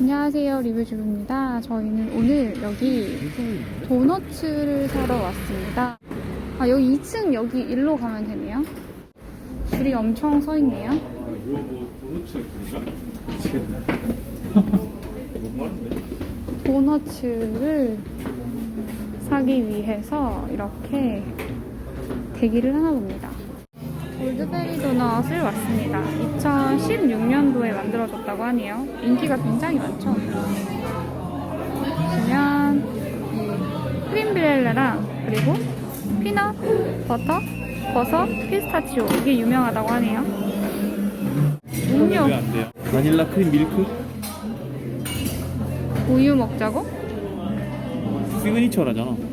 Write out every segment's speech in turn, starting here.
안녕하세요 리뷰주부입니다. 저희는 오늘 여기 도너츠를 사러 왔습니다. 아 여기 2층 여기 일로 가면 되네요. 줄이 엄청 서 있네요. 이거 뭐 도너츠. 도너츠를 사기 위해서 이렇게 대기를 하나 봅니다 골드베리 도넛을 왔습니다 2016년도에 만들어졌다고 하네요 인기가 굉장히 많죠 보시면 이 크림브렐레랑 그리고 피넛, 버터, 버섯, 피스타치오 이게 유명하다고 하네요 음료? 바닐라 크림 밀크 우유 먹자고? 시그니처라잖아.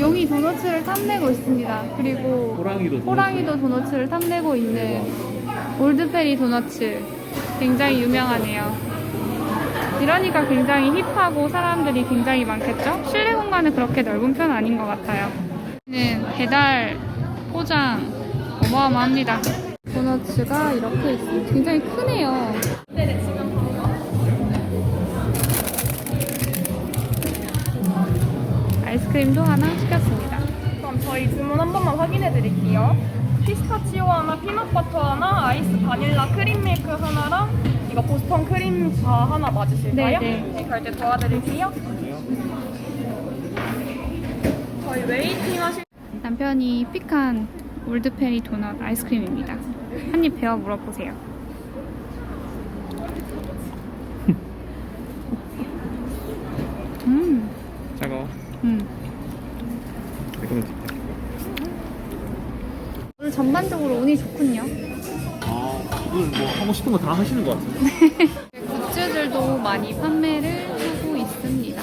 용이 도너츠를 탐내고 있습니다. 그리고 호랑이도 호랑이도 도너츠를 탐내고 있는 올드페리 도너츠 굉장히 유명하네요. 이러니까 굉장히 힙하고 사람들이 굉장히 많겠죠? 실내 공간은 그렇게 넓은 편 아닌 것 같아요. 는 배달 포장 어마어마합니다. 도너츠가 이렇게 있습니다. 굉장히 크네요. 아이스크림도 하나 시켰습니다. 그럼 저희 주문 한 번만 확인해 드릴게요. 피스타치오 하나, 피넛버터 하나, 아이스 바닐라 크림 밀크 하나랑 이거 보스턴 크림 바 하나 맞으실까요? 네, 네. 결제 도와드릴게요. 저희 웨이팅 하실 남편이 픽한 올드페리 도넛 아이스크림입니다. 한 입 베어 물어보세요. 음, 차가워. 음. 진짜. 오늘 전반적으로 운이 좋군요. 아, 이건 뭐 하고 싶은 거 다 하시는 것 같은데. 굿즈들도 많이 판매를 하고 있습니다.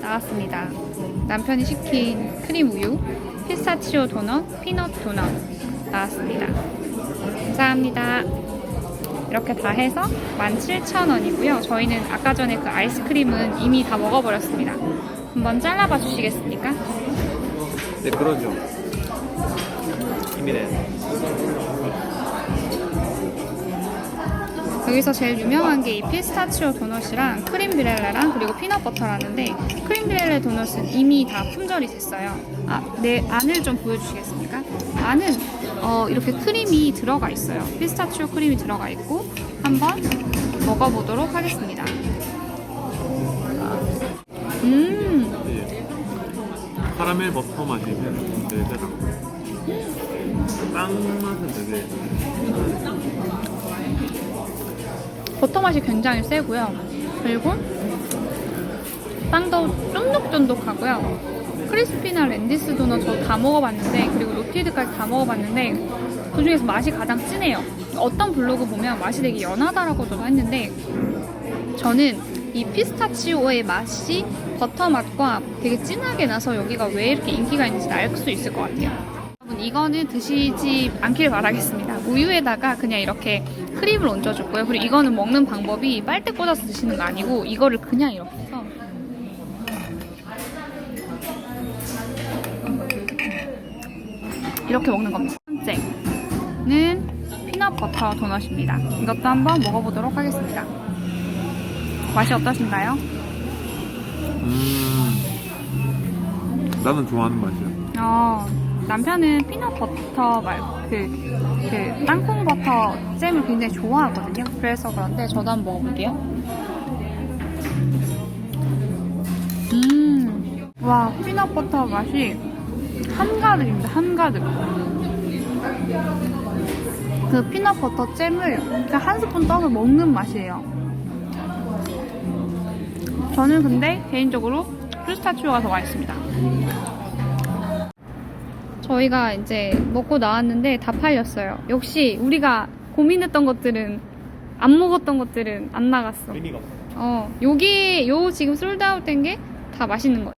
나왔습니다. 남편이 시킨 크림 우유, 피스타치오 도넛, 피넛 도넛 나왔습니다. 감사합니다. 이렇게 다 해서 17,000원이고요. 저희는 아까 전에 그 아이스크림은 이미 다 먹어버렸습니다. 한번 잘라봐 주시겠습니까? 네, 그러죠. 이미 네. 여기서 제일 유명한 게 이 피스타치오 도넛이랑 크림 브렐레랑 그리고 피넛 버터라는데 크림 브렐레 도넛은 이미 다 품절이 됐어요. 아, 내 안을 좀 보여주시겠습니까? 안은 어, 이렇게 크림이 들어가 있어요. 피스타치오 크림이 들어가 있고 한번 먹어보도록 하겠습니다. 음, 카라멜 버터 맛이 되게 세다. 빵 맛은 되게 버터 맛이 굉장히 세고요. 그리고 빵도 쫀득쫀득하고요. 크리스피나 랜디스 도넛 저 다 먹어봤는데 그리고 로티드까지 다 먹어봤는데 그 중에서 맛이 가장 진해요. 어떤 블로그 보면 맛이 되게 연하다라고도 했는데 저는 이 피스타치오의 맛이 버터 맛과 되게 진하게 나서 여기가 왜 이렇게 인기가 있는지 알 수 있을 것 같아요. 여러분 이거는 드시지 않길 바라겠습니다. 우유에다가 그냥 이렇게 크림을 얹어줬고요. 그리고 이거는 먹는 방법이 빨대 꽂아서 드시는 거 아니고 이거를 그냥 이렇게 해서 이렇게 먹는 겁니다. 첫 번째는 피넛버터 도넛입니다. 이것도 한번 먹어보도록 하겠습니다. 맛이 어떠신가요? 음. 나는 좋아하는 맛이야. 어, 남편은 피넛 버터 말고 그, 그 땅콩 버터 잼을 굉장히 좋아하거든요. 그래서 그런데 저도 한번 먹어볼게요. 음, 와, 피넛 버터 맛이 한가득입니다. 한가득. 그 피넛 버터 잼을 그냥 한 스푼 떠서 먹는 맛이에요. 저는 근데 개인적으로 피스타치오가 더 맛있습니다. 저희가 이제 먹고 나왔는데 다 팔렸어요. 역시 우리가 고민했던 것들은 안 먹었던 것들은 안 나갔어. 의미가 없어. 어, 여기 요 지금 솔드아웃 된게 다 맛있는 거예요.